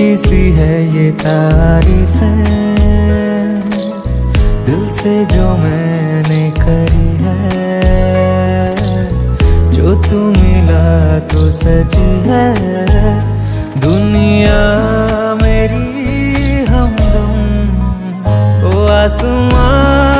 ऊँची सी है ये तारीफ़ दिल से जो मैंने करी है, जो तू मिला तो सची है। दुनिया मेरी हमदम, ओ आसमां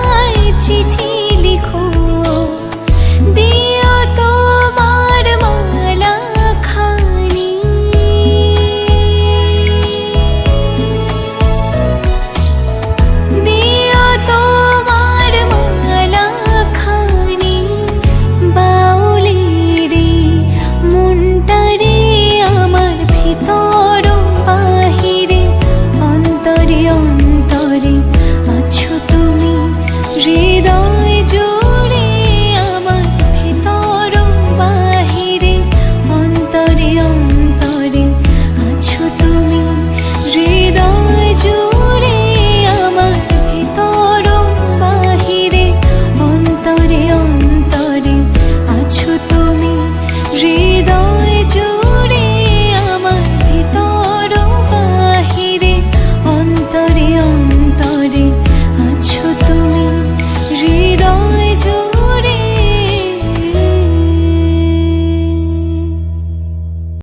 চিঠি